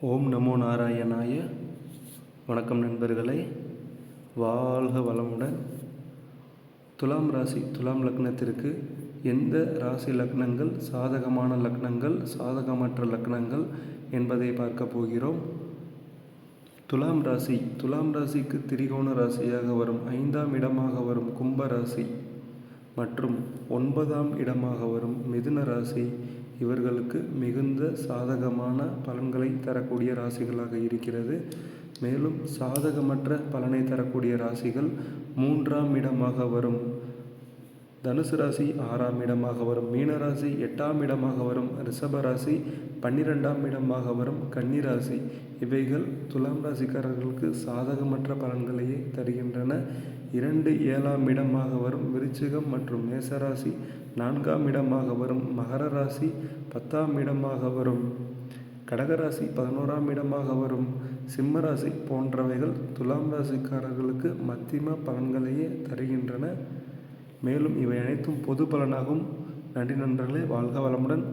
ஓம் நமோ நாராயணாய. வணக்கம் நண்பர்களே. வாழ்க வளமுடன். துலாம் ராசி துலாம் லக்னத்திற்கு எந்த ராசி லக்னங்கள் சாதகமான லக்னங்கள் சாதகமற்ற லக்னங்கள் என்பதை பார்க்க போகிறோம். துலாம் ராசி துலாம் ராசிக்கு திரிகோண ராசியாக வரும் ஐந்தாம் இடமாக வரும் கும்ப ராசி மற்றும் ஒன்பதாம் இடமாக வரும் மிதுன ராசி இவர்களுக்கு மிகுந்த சாதகமான பலன்களை தரக்கூடிய ராசிகளாக இருக்கிறது. மேலும் சாதகமற்ற பலனை தரக்கூடிய ராசிகள் மூன்றாம் இடமாக வரும். தனுசு ராசி ஆறாம் இடமாக வரும். மீனராசி எட்டாம் இடமாக வரும். ரிஷபராசி பன்னிரெண்டாம் இடமாக வரும். கன்னிராசி இவைகள் துலாம் ராசிக்காரர்களுக்கு சாதகமற்ற பலன்களையே தருகின்றன. இரண்டு ஏழாம் இடமாக வரும். விருச்சிகம் மற்றும் மேசராசி நான்காம் இடமாக வரும். மகர ராசி பத்தாம் இடமாக வரும். கடகராசி பதினோராம் இடமாக வரும். சிம்மராசி போன்றவைகள் துலாம் ராசிக்காரர்களுக்கு மத்தியம பலன்களையே தருகின்றன. மேலும் இவை அனைத்தும் பொது பலனாகும். நன்றி நண்பர்களே. வாழ்க வளமுடன்.